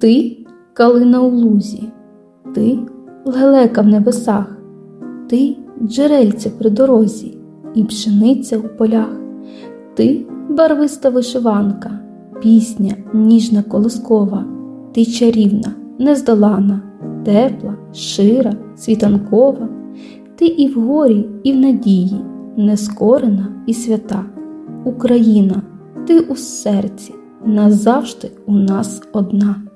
Ти калина у лузі, ти лелека в небесах, ти джерельце при дорозі і пшениця у полях, ти барвиста вишиванка, пісня ніжна колискова, ти чарівна, нездолана, тепла, шира, світанкова, ти і в горі, і в надії, нескорена і свята. Україна, ти у серці, назавжди у нас одна.